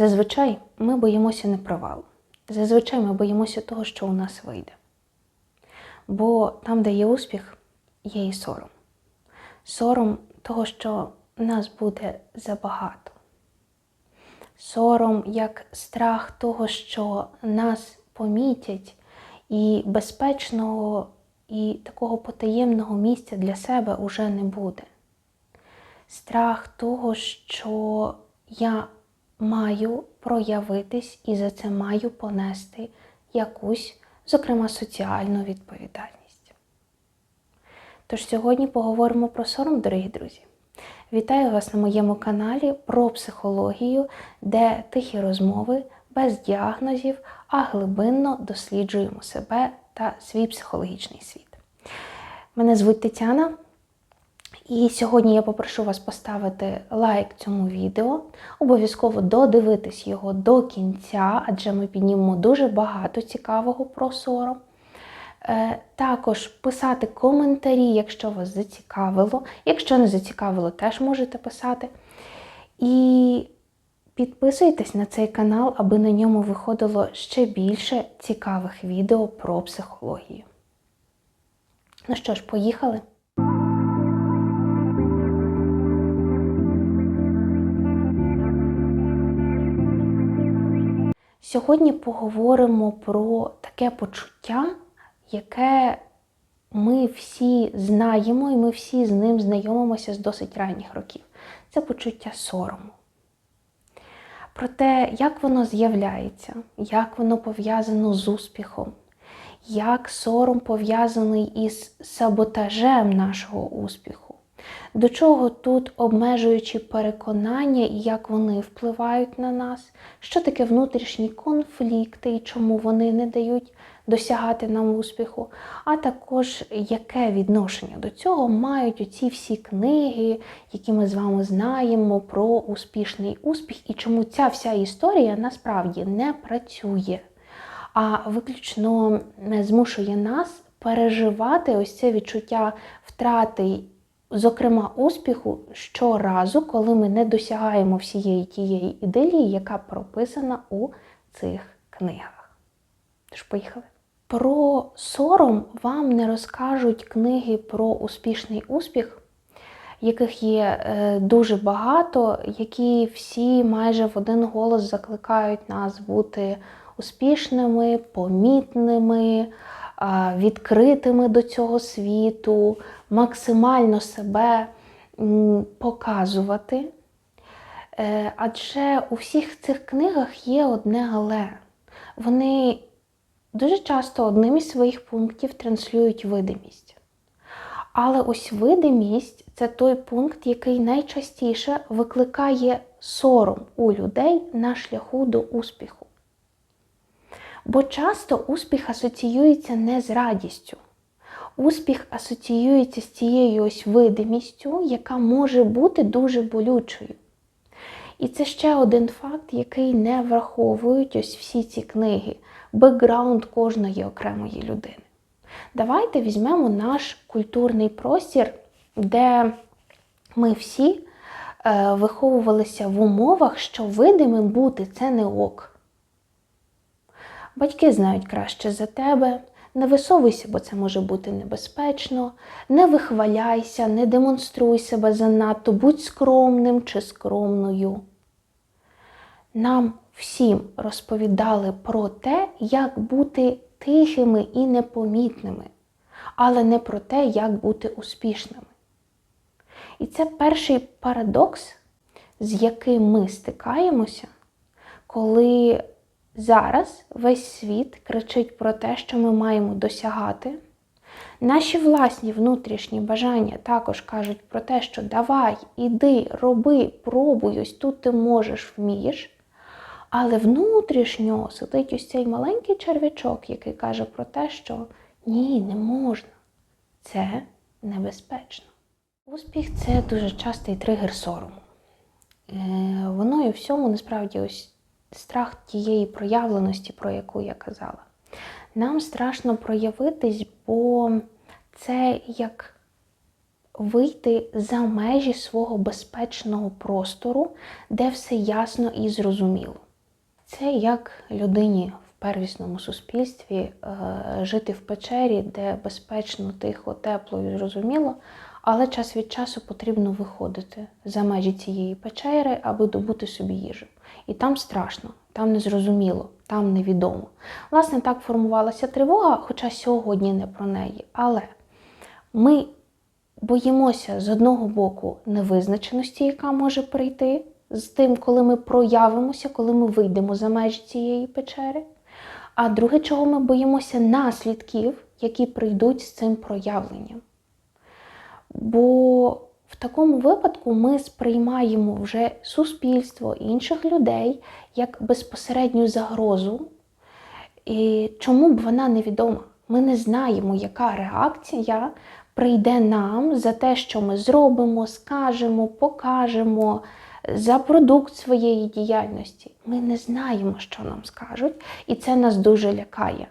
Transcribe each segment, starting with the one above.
Зазвичай ми боїмося не провалу. Зазвичай ми боїмося того, що у нас вийде. Бо там, де є успіх, є і сором. Сором того, що нас буде забагато. Сором як страх того, що нас помітять, і безпечного і такого потаємного місця для себе уже не буде. Страх того, що я маю проявитись і за це маю понести якусь, зокрема, соціальну відповідальність. Тож сьогодні поговоримо про сором, дорогі друзі. Вітаю вас на моєму каналі про психологію, де тихі розмови без діагнозів, а глибинно досліджуємо себе та свій психологічний світ. Мене звуть Тетяна. І сьогодні я попрошу вас поставити лайк цьому відео, обов'язково додивитись його до кінця, адже ми піднімемо дуже багато цікавого про сором. Е, Також писати коментарі, якщо вас зацікавило. Якщо не зацікавило, теж можете писати. І підписуйтесь на цей канал, аби на ньому виходило ще більше цікавих відео про психологію. Ну що ж, поїхали? Сьогодні поговоримо про таке почуття, яке ми всі знаємо і ми всі з ним знайомимося з досить ранніх років. Це почуття сорому. Про те, як воно з'являється, як воно пов'язано з успіхом, як сором пов'язаний із саботажем нашого успіху, до чого тут обмежуючі переконання і як вони впливають на нас, що таке внутрішні конфлікти і чому вони не дають досягати нам успіху, а також яке відношення до цього мають оці всі книги, які ми з вами знаємо про успішний успіх, і чому ця вся історія насправді не працює, а виключно змушує нас переживати ось це відчуття втрати зокрема, успіху щоразу, коли ми не досягаємо всієї тієї ідилії, яка прописана у цих книгах. Тож, поїхали. Про сором вам не розкажуть книги про успішний успіх, яких є е, дуже багато, які всі майже в один голос закликають нас бути успішними, помітними відкритими до цього світу, максимально себе показувати. Е, адже у всіх цих книгах є одне але. Вони дуже часто одним із своїх пунктів транслюють видимість. Але ось видимість це той пункт, який найчастіше викликає сором у людей на шляху до успіху. Бо часто успіх асоціюється не з радістю. Успіх асоціюється з цією ось видимістю, яка може бути дуже болючою. І це ще один факт, який не враховують ось всі ці книги, бекграунд кожної окремої людини. Давайте візьмемо наш культурний простір, де ми всі е, виховувалися в умовах, що видимим бути це не ок. Батьки знають краще за тебе. Не висовуйся, бо це може бути небезпечно. Не вихваляйся, не демонструй себе занадто, будь скромним чи скромною. Нам всім розповідали про те, як бути тихими і непомітними, але не про те, як бути успішними. І це перший парадокс, з яким ми стикаємося, коли Зараз весь світ кричить про те, що ми маємо досягати. Наші власні внутрішні бажання також кажуть про те, що давай, іди, роби, пробуй, ось тут ти можеш, вмієш. Але внутрішньо сидить ось цей маленький черв'ячок, який каже про те, що ні, не можна. Це небезпечно. Успіх це дуже частий тригер сорому. Е, воно і всьому насправді ось страх тієї проявленості, про яку я казала. Нам страшно проявитись, бо це як вийти за межі свого безпечного простору, де все ясно і зрозуміло. Це як людині в первісному суспільстві е, жити в печері, де безпечно, тихо, тепло і зрозуміло, але час від часу потрібно виходити за межі цієї печери, аби добути собі їжу. І там страшно, там незрозуміло, там невідомо. Власне, так формувалася тривога, хоча сьогодні не про неї. Але ми боїмося з одного боку невизначеності, яка може прийти з тим, коли ми проявимося, коли ми вийдемо за межі цієї печери. А друге, чого ми боїмося наслідків, які прийдуть з цим проявленням. Бо в такому випадку ми сприймаємо вже суспільство інших людей як безпосередню загрозу. І чому б вона невідома? Ми не знаємо, яка реакція прийде нам за те, що ми зробимо, скажемо, покажемо за продукт своєї діяльності. Ми не знаємо, що нам скажуть, і це нас дуже лякає.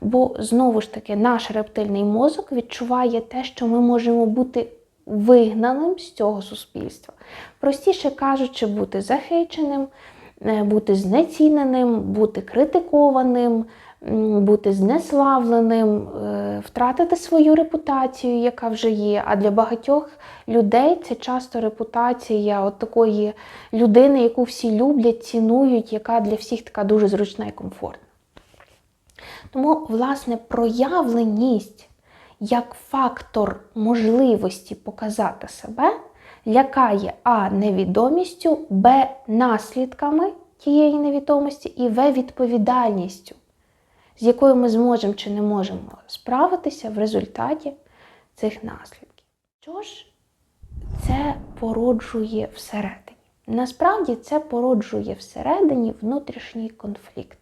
Бо знову ж таки наш рептильний мозок відчуває те, що ми можемо бути вигнаним з цього суспільства. Простіше кажучи, бути захищеним, е, бути знеціненим, бути критикованим, бути знеславленим, е, втратити свою репутацію, яка вже є. А для багатьох людей це часто репутація от такої людини, яку всі люблять, цінують, яка для всіх така дуже зручна і комфортна. Тому, власне, проявленість як фактор можливості показати себе лякає А невідомістю, Б наслідками тієї невідомості і В відповідальністю, з якою ми зможемо чи не можемо справитися в результаті цих наслідків. Що ж це породжує всередині? Насправді це породжує всередині внутрішній конфлікт.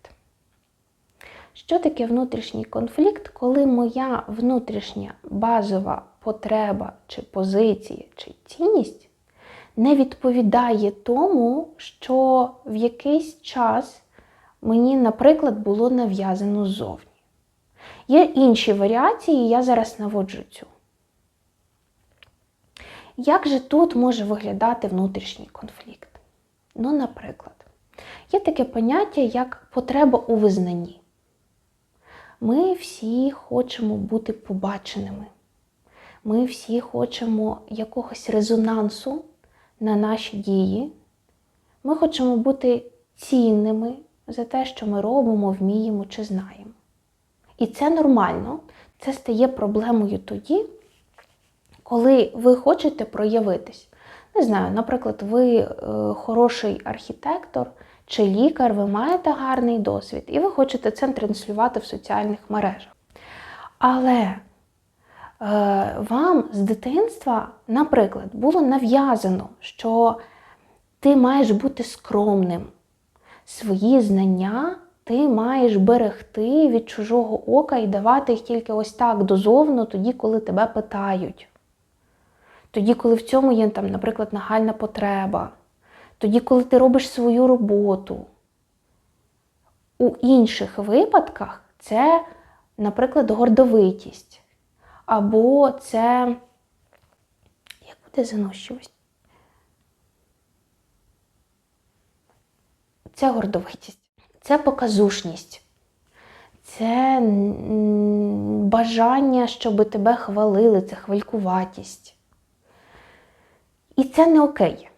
Що таке внутрішній конфлікт, коли моя внутрішня базова потреба чи позиція, чи цінність не відповідає тому, що в якийсь час мені, наприклад, було нав'язано ззовні. Є інші варіації, я зараз наводжу цю. Як же тут може виглядати внутрішній конфлікт? Ну, наприклад, є таке поняття, як потреба у визнанні. Ми всі хочемо бути побаченими. Ми всі хочемо якогось резонансу на наші дії. Ми хочемо бути цінними за те, що ми робимо, вміємо чи знаємо. І це нормально. Це стає проблемою тоді, коли ви хочете проявитись. Не знаю, наприклад, ви е, хороший архітектор чи лікар, ви маєте гарний досвід, і ви хочете це транслювати в соціальних мережах. Але е, вам з дитинства, наприклад, було нав'язано, що ти маєш бути скромним. Свої знання ти маєш берегти від чужого ока і давати їх тільки ось так дозовно, тоді, коли тебе питають. Тоді, коли в цьому є, там, наприклад, нагальна потреба. Тоді, коли ти робиш свою роботу. У інших випадках це, наприклад, гордовитість. Або це. Як буде заносчивість? Це гордовитість, це показушність, це бажання, щоб тебе хвалили, це хвалькуватість. І це не окей.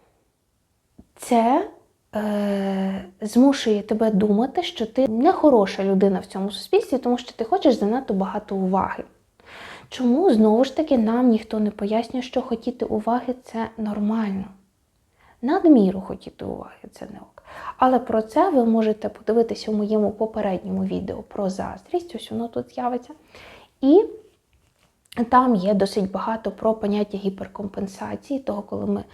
Це е, змушує тебе думати, що ти не хороша людина в цьому суспільстві, тому що ти хочеш занадто багато уваги. Чому знову ж таки нам ніхто не пояснює, що хотіти уваги це нормально. Надміру хотіти уваги це не ок. Але про це ви можете подивитися у моєму попередньому відео про заздрість, ось воно тут з'явиться. І там є досить багато про поняття гіперкомпенсації, того, коли ми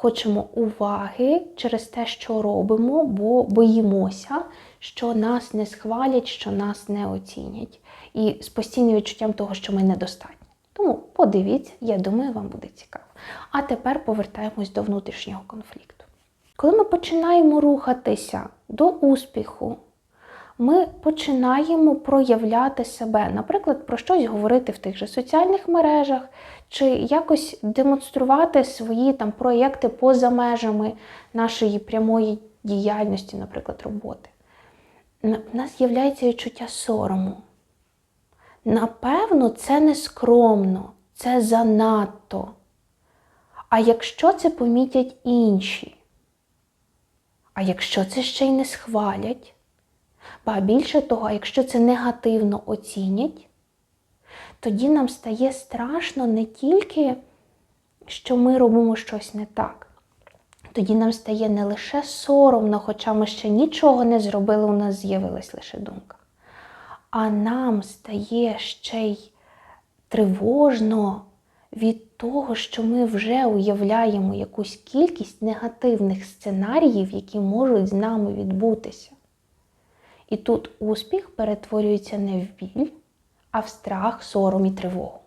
хочемо уваги через те, що робимо, бо боїмося, що нас не схвалять, що нас не оцінять. І з постійним відчуттям того, що ми недостатні. Тому подивіться, я думаю, вам буде цікаво. А тепер повертаємось до внутрішнього конфлікту. Коли ми починаємо рухатися до успіху, ми починаємо проявляти себе, наприклад, про щось говорити в тих же соціальних мережах, чи якось демонструвати свої там проєкти поза межами нашої прямої діяльності, наприклад, роботи. в нас з'являється відчуття сорому. Напевно, це не скромно, це занадто. А якщо це помітять інші? А якщо це ще й не схвалять? Ба більше того, якщо це негативно оцінять, тоді нам стає страшно не тільки, що ми робимо щось не так. Тоді нам стає не лише соромно, хоча ми ще нічого не зробили, у нас з'явилась лише думка. А нам стає ще й тривожно від того, що ми вже уявляємо якусь кількість негативних сценаріїв, які можуть з нами відбутися. І тут успіх перетворюється не в біль, а в страх, сором і тривогу.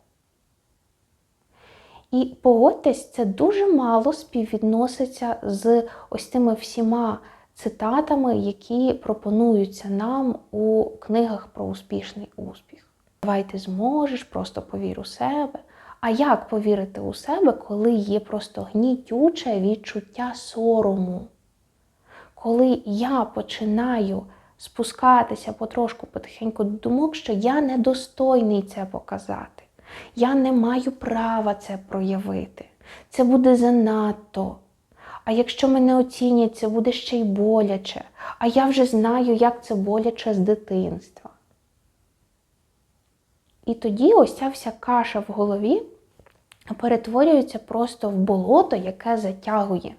І погодьтесь, це дуже мало співвідноситься з ось тими всіма цитатами, які пропонуються нам у книгах про успішний успіх. Давай ти зможеш, просто повір у себе. А як повірити у себе, коли є просто гнітюче відчуття сорому? Коли я починаю спускатися потрошку потихеньку до думок, що я недостойний це показати. Я не маю права це проявити. Це буде занадто. А якщо мене оцінять, це буде ще й боляче. А я вже знаю, як це боляче з дитинства. І тоді ось ця вся каша в голові перетворюється просто в болото, яке затягує.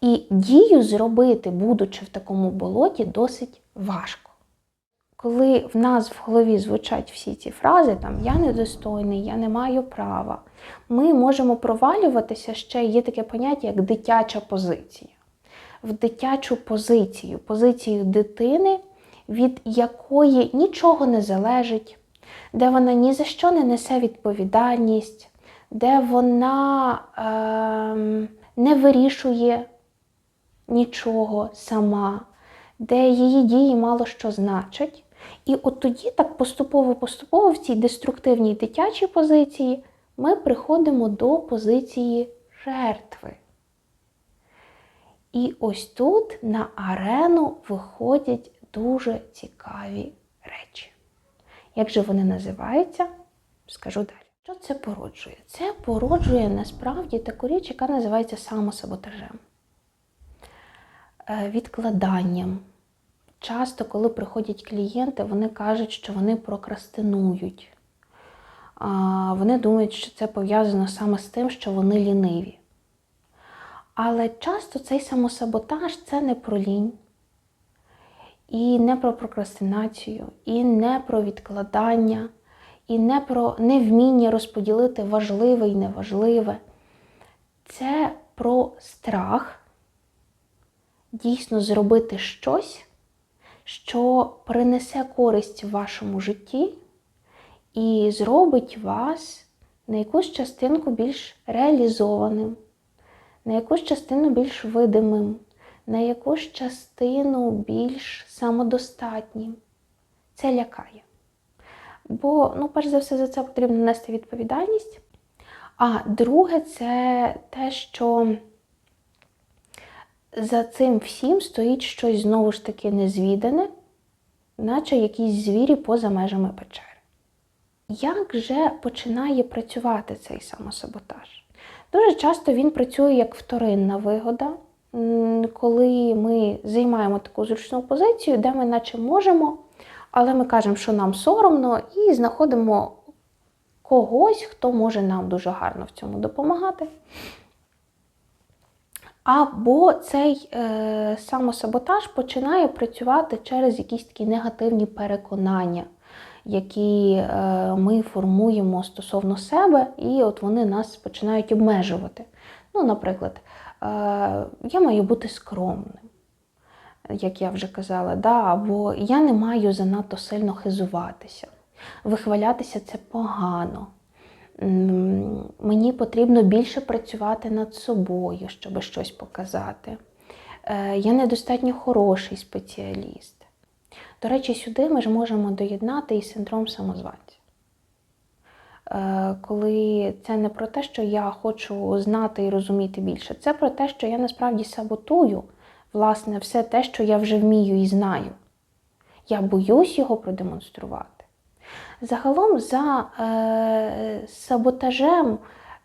І дію зробити, будучи в такому болоті, досить важко. Коли в нас в голові звучать всі ці фрази, там я недостойний, я не маю права, ми можемо провалюватися ще є таке поняття, як дитяча позиція. В дитячу позицію, позицію дитини, від якої нічого не залежить, де вона ні за що не несе відповідальність, де вона е, не вирішує нічого сама, де її дії мало що значать. І от тоді, так поступово-поступово, в цій деструктивній дитячій позиції, ми приходимо до позиції жертви. І ось тут на арену виходять дуже цікаві речі. Як же вони називаються, скажу далі. Що це породжує? Це породжує насправді таку річ, яка називається самосаботажем, відкладанням. Часто, коли приходять клієнти, вони кажуть, що вони прокрастинують. Вони думають, що це пов'язано саме з тим, що вони ліниві. Але часто цей самосаботаж це не про лінь, і не про прокрастинацію, і не про відкладання, і не про невміння розподілити важливе і неважливе. Це про страх дійсно зробити щось, що принесе користь в вашому житті і зробить вас на якусь частинку більш реалізованим, на якусь частину більш видимим, на якусь частину більш самодостатнім. Це лякає. Бо, ну, перш за все, за це потрібно нести відповідальність. А друге, це те, що за цим всім стоїть щось знову ж таки незвідане, наче якісь звірі поза межами печери. Як же починає працювати цей самосаботаж? Дуже часто він працює як вторинна вигода, коли ми займаємо таку зручну позицію, де ми наче можемо, але ми кажемо, що нам соромно, і знаходимо когось, хто може нам дуже гарно в цьому допомагати. Або цей е, самосаботаж починає працювати через якісь такі негативні переконання, які е, ми формуємо стосовно себе, і от вони нас починають обмежувати. Ну, Наприклад, е, я маю бути скромним, як я вже казала, да? або я не маю занадто сильно хизуватися. Вихвалятися це погано мені потрібно більше працювати над собою, щоб щось показати. Е, я недостатньо хороший спеціаліст. До речі, сюди ми ж можемо доєднати і синдром самозванця. Е, коли це не про те, що я хочу знати і розуміти більше, це про те, що я насправді саботую власне, все те, що я вже вмію і знаю. я боюсь його продемонструвати. Загалом за е, саботажем,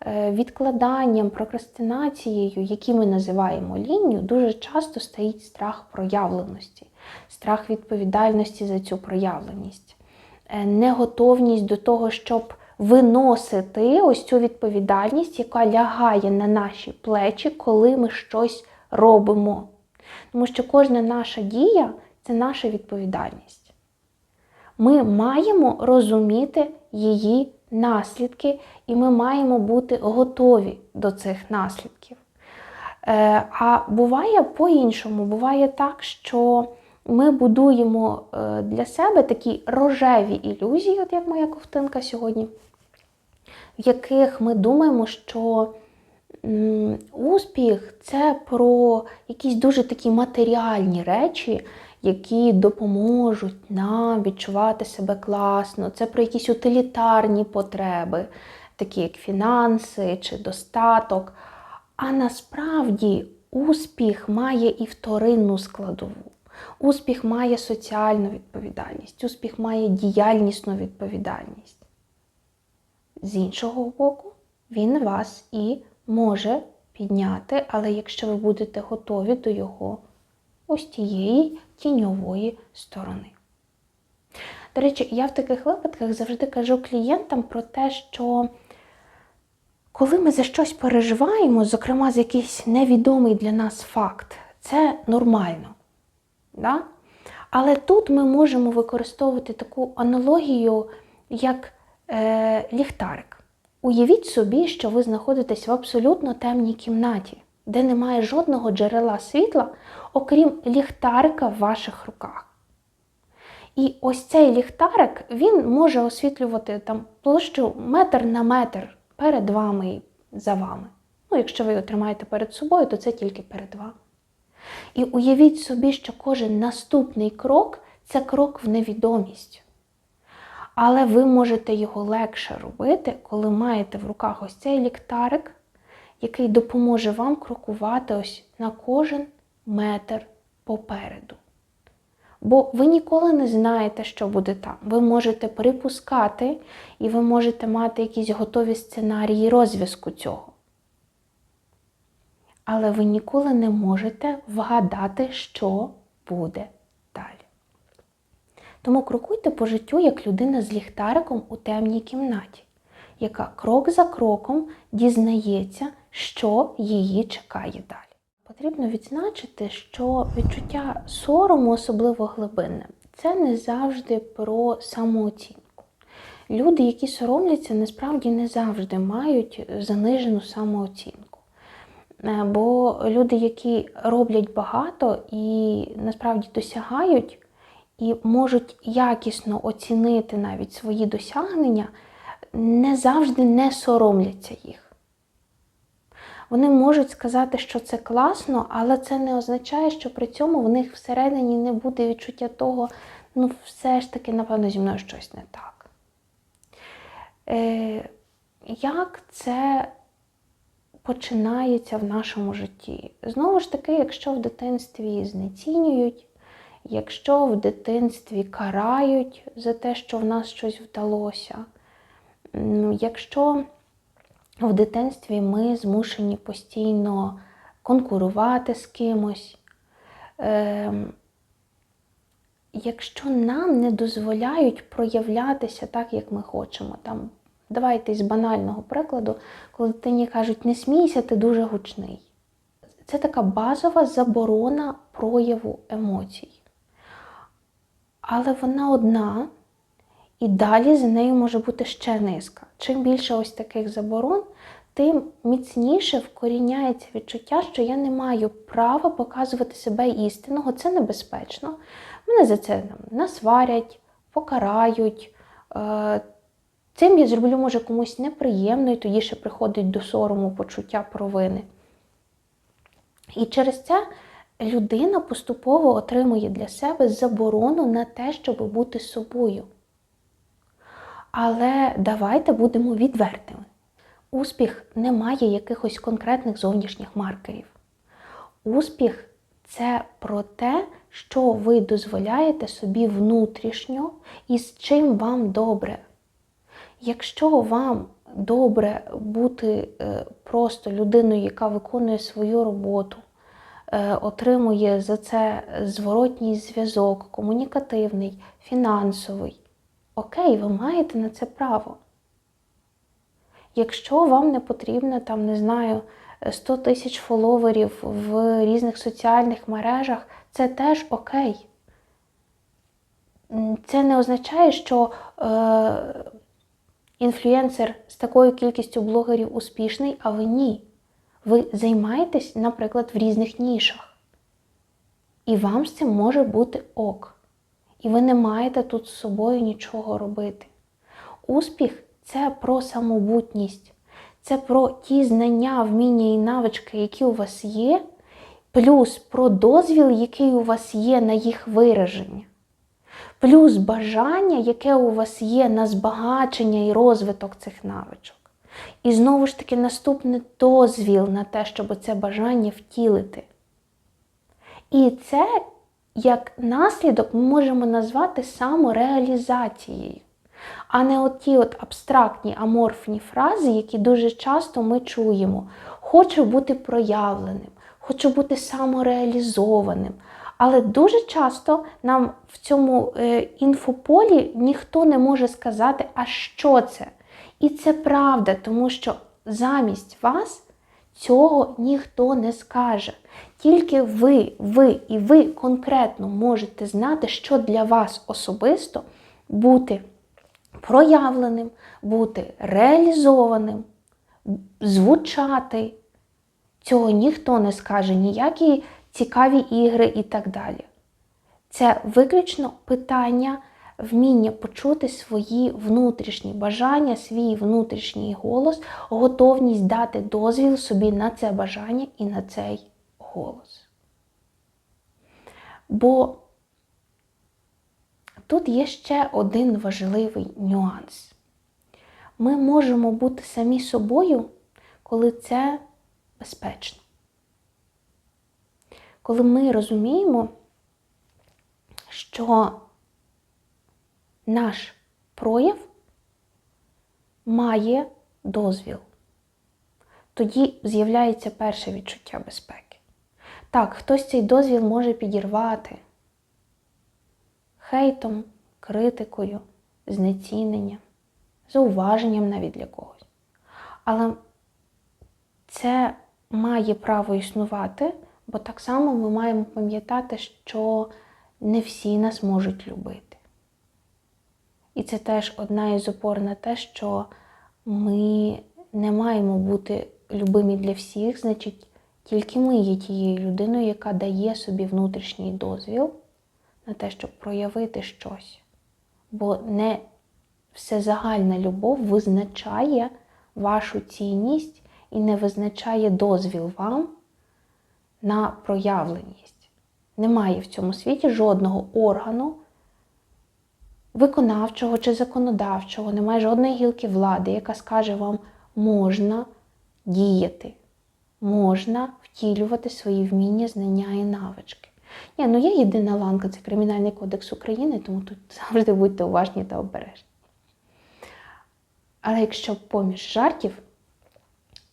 е, відкладанням, прокрастинацією, які ми називаємо лінню, дуже часто стоїть страх проявленості, страх відповідальності за цю проявленість, е, неготовність до того, щоб виносити ось цю відповідальність, яка лягає на наші плечі, коли ми щось робимо. Тому що кожна наша дія це наша відповідальність. Ми маємо розуміти її наслідки, і ми маємо бути готові до цих наслідків. Е, А буває по-іншому, буває так, що ми будуємо е, для себе такі рожеві ілюзії, от як моя ковтинка сьогодні, в яких ми думаємо, що успіх це про якісь дуже такі матеріальні речі, які допоможуть нам відчувати себе класно. Це про якісь утилітарні потреби, такі як фінанси чи достаток. А насправді успіх має і вторинну складову. Успіх має соціальну відповідальність, успіх має діяльнісну відповідальність. З іншого боку, він вас і може підняти, але якщо ви будете готові до його ось тієї тіньової сторони. До речі, я в таких випадках завжди кажу клієнтам про те, що коли ми за щось переживаємо, зокрема за якийсь невідомий для нас факт, це нормально. Да? Але тут ми можемо використовувати таку аналогію, як е, ліхтарик. Уявіть собі, що ви знаходитесь в абсолютно темній кімнаті, де немає жодного джерела світла, окрім ліхтарика в ваших руках. І ось цей ліхтарик він може освітлювати там площу метр на метр перед вами і за вами. Ну, якщо ви його тримаєте перед собою, то це тільки перед вами. І уявіть собі, що кожен наступний крок це крок в невідомість. Але ви можете його легше робити, коли маєте в руках ось цей ліхтарик, який допоможе вам крокувати ось на кожен метр попереду. Бо ви ніколи не знаєте, що буде там. Ви можете припускати, і ви можете мати якісь готові сценарії розв'язку цього. Але ви ніколи не можете вгадати, що буде далі. Тому крокуйте по життю як людина з ліхтариком у темній кімнаті, яка крок за кроком дізнається, що її чекає далі. Потрібно відзначити, що відчуття сорому, особливо глибинне, це не завжди про самооцінку. Люди, які соромляться, насправді не завжди мають занижену самооцінку. Е, Бо люди, які роблять багато і насправді досягають, і можуть якісно оцінити навіть свої досягнення, не завжди не соромляться їх. Вони можуть сказати, що це класно, але це не означає, що при цьому в них всередині не буде відчуття того, ну, все ж таки, напевно, зі мною щось не так. Е, Як це починається в нашому житті? Знову ж таки, якщо в дитинстві знецінюють, якщо в дитинстві карають за те, що в нас щось вдалося, якщо в дитинстві ми змушені постійно конкурувати з кимось. Ем, Якщо нам не дозволяють проявлятися так, як ми хочемо, там, давайте з банального прикладу, коли дитині кажуть, не смійся, ти дуже гучний. Це така базова заборона прояву емоцій. Але вона одна, і далі за нею може бути ще низка. Чим більше ось таких заборон, тим міцніше вкоріняється відчуття, що я не маю права показувати себе істинного, це небезпечно. Мене за це насварять, покарають. Е, Цим я зроблю, може, комусь неприємно, і тоді ще приходить до сорому почуття провини. І через це людина поступово отримує для себе заборону на те, щоб бути собою. Але давайте будемо відвертими. Успіх не має якихось конкретних зовнішніх маркерів. Успіх це про те, що ви дозволяєте собі внутрішньо і з чим вам добре. Якщо вам добре бути е, просто людиною, яка виконує свою роботу, е, отримує за це зворотній зв'язок, комунікативний, фінансовий, окей, ви маєте на це право. Якщо вам не потрібно, там, не знаю, 100 тисяч фоловерів в різних соціальних мережах, це теж окей. Це не означає, що е, інфлюенсер з такою кількістю блогерів успішний, а ви ні. Ви займаєтесь, наприклад, в різних нішах. І вам з цим може бути ок. І ви не маєте тут з собою нічого робити. Успіх це про самобутність, це про ті знання, вміння і навички, які у вас є, плюс про дозвіл, який у вас є на їх вираження, плюс бажання, яке у вас є на збагачення і розвиток цих навичок. І знову ж таки наступний дозвіл на те, щоб це бажання втілити. І це, як наслідок, ми можемо назвати самореалізацією, а не от ті от абстрактні аморфні фрази, які дуже часто ми чуємо. Хочу бути проявленим, хочу бути самореалізованим. Але дуже часто нам в цьому е, інфополі ніхто не може сказати, а що це. І це правда, тому що замість вас цього ніхто не скаже. Тільки ви, ви і ви конкретно можете знати, що для вас особисто бути проявленим, бути реалізованим, звучати. Цього ніхто не скаже, ніякі цікаві ігри і так далі. Це виключно питання вміння почути свої внутрішні бажання, свій внутрішній голос, готовність дати дозвіл собі на це бажання і на цей голос. Бо тут є ще один важливий нюанс. Ми можемо бути самі собою, коли це безпечно. Коли ми розуміємо, що наш прояв має дозвіл. Тоді з'являється перше відчуття безпеки. Так, хтось цей дозвіл може підірвати хейтом, критикою, знеціненням, зауваженням навіть для когось. Але це має право існувати, бо так само ми маємо пам'ятати, що не всі нас можуть любити. І це теж одна із опор на те, що ми не маємо бути любимі для всіх, значить, тільки ми є тією людиною, яка дає собі внутрішній дозвіл на те, щоб проявити щось. Бо не всезагальна любов визначає вашу цінність і не визначає дозвіл вам на проявленість. Немає в цьому світі жодного органу, виконавчого чи законодавчого, немає жодної гілки влади, яка скаже вам, можна діяти, можна втілювати свої вміння, знання і навички. Ні, ну є єдина ланка, це Кримінальний кодекс України, тому тут завжди будьте уважні та обережні. Але якщо поміж жартів,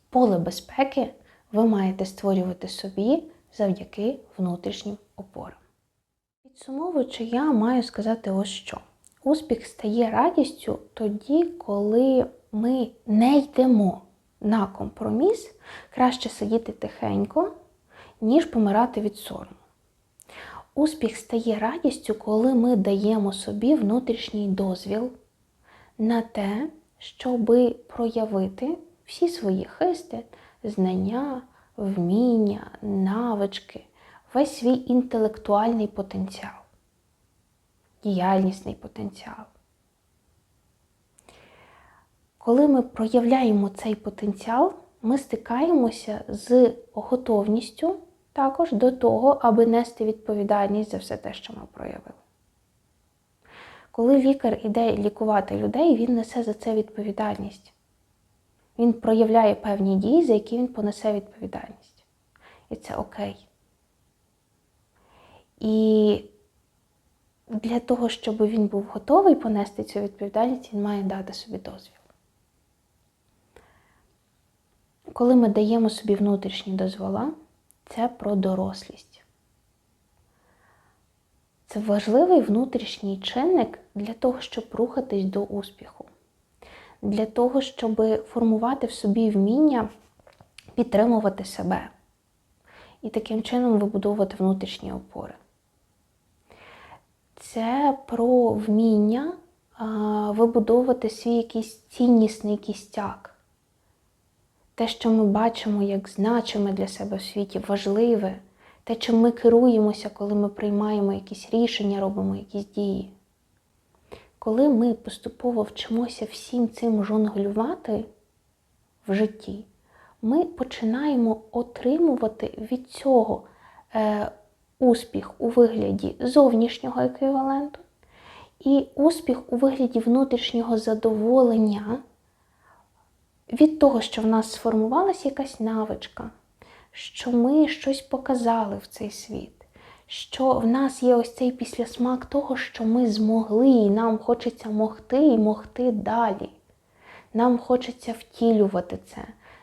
поле безпеки ви маєте створювати собі завдяки внутрішнім опорам. Підсумовуючи, я маю сказати ось що. Успіх стає радістю тоді, коли ми не йдемо на компроміс, краще сидіти тихенько, ніж помирати від сорому. Успіх стає радістю, коли ми даємо собі внутрішній дозвіл на те, щоби проявити всі свої хисти, знання, вміння, навички, весь свій інтелектуальний потенціал, діяльнісний потенціал. Коли ми проявляємо цей потенціал, ми стикаємося з готовністю також до того, аби нести відповідальність за все те, що ми проявили. Коли лікар іде лікувати людей, він несе за це відповідальність. Він проявляє певні дії, за які він понесе відповідальність. І це окей. І для того, щоб він був готовий понести цю відповідальність, він має дати собі дозвіл. Коли ми даємо собі внутрішні дозвола, це про дорослість. Це важливий внутрішній чинник для того, щоб рухатись до успіху, для того, щоб формувати в собі вміння підтримувати себе і таким чином вибудовувати внутрішні опори. Це про вміння вибудовувати свій якийсь ціннісний кістяк. Те, що ми бачимо як значиме для себе в світі, важливе, те, чим ми керуємося, коли ми приймаємо якісь рішення, робимо якісь дії. Коли ми поступово вчимося всім цим жонглювати в житті, ми починаємо отримувати від цього е, успіх у вигляді зовнішнього еквіваленту і успіх у вигляді внутрішнього задоволення від того, що в нас сформувалася якась навичка, що ми щось показали в цей світ, що в нас є ось цей післясмак того, що ми змогли, і нам хочеться могти і могти далі. Нам хочеться втілювати це,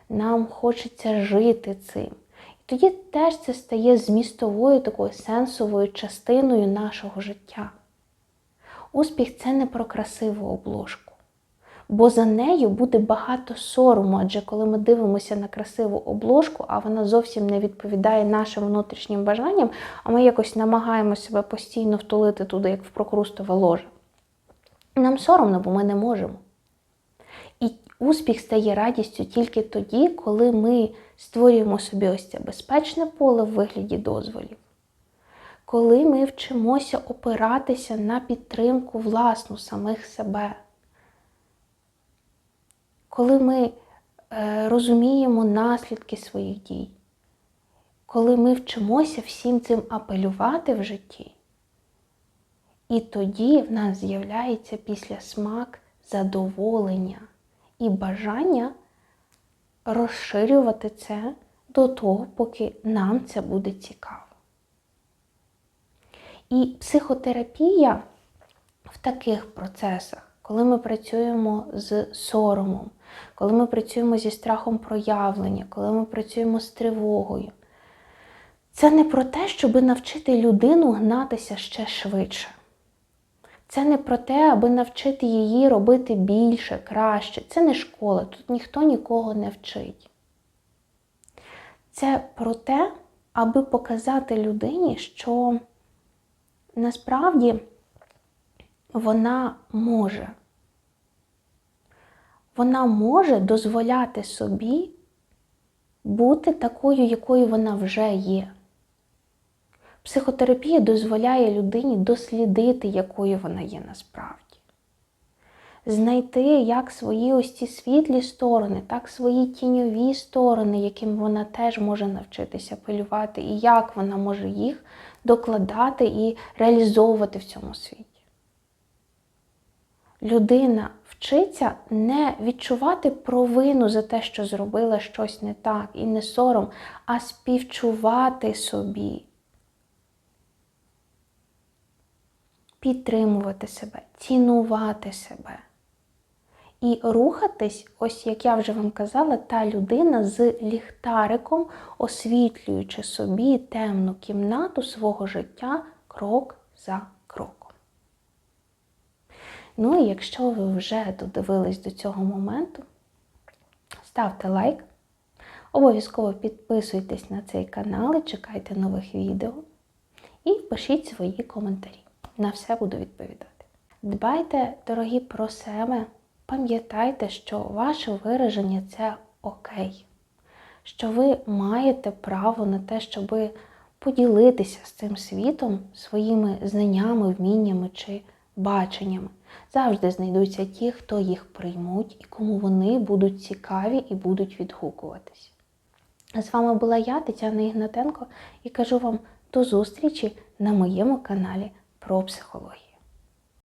нам хочеться жити цим. І тоді теж це стає змістовою такою сенсовою частиною нашого життя. Успіх це не про красиву обложку бо за нею буде багато сорому, адже коли ми дивимося на красиву обложку, а вона зовсім не відповідає нашим внутрішнім бажанням, а ми якось намагаємося себе постійно втулити туди, як в прокрустове ложе. Нам соромно, бо ми не можемо. І успіх стає радістю тільки тоді, коли ми створюємо собі ось це безпечне поле в вигляді дозволів. Коли ми вчимося опиратися на підтримку власну самих себе коли ми е, розуміємо наслідки своїх дій, коли ми вчимося всім цим апелювати в житті, і тоді в нас з'являється після смак задоволення і бажання розширювати це до того, поки нам це буде цікаво. І психотерапія в таких процесах, коли ми працюємо з соромом, коли ми працюємо зі страхом проявлення, коли ми працюємо з тривогою. Це не про те, щоб навчити людину гнатися ще швидше. Це не про те, аби навчити її робити більше, краще. Це не школа, тут ніхто нікого не вчить. Це про те, аби показати людині, що насправді вона може вона може дозволяти собі бути такою, якою вона вже є. Психотерапія дозволяє людині дослідити, якою вона є насправді. Знайти як свої ось ці світлі сторони, так свої тіньові сторони, яким вона теж може навчитися апелювати, і як вона може їх докладати і реалізовувати в цьому світі людина вчиться не відчувати провину за те, що зробила щось не так, і не сором, а співчувати собі, підтримувати себе, цінувати себе. І рухатись, ось як я вже вам казала, та людина з ліхтариком, освітлюючи собі темну кімнату свого життя крок за. Ну і якщо ви вже додивились до цього моменту, ставте лайк, обов'язково підписуйтесь на цей канал і чекайте нових відео. І пишіть свої коментарі. На все буду відповідати. Дбайте, дорогі, про себе, пам'ятайте, що ваше вираження це окей, що ви маєте право на те, щоб поділитися з цим світом своїми знаннями, вміннями чи баченнями. Завжди знайдуться ті, хто їх приймуть і кому вони будуть цікаві і будуть відгукуватись. З вами була я, Тетяна Ігнатенко, і кажу вам до зустрічі на моєму каналі про психологію.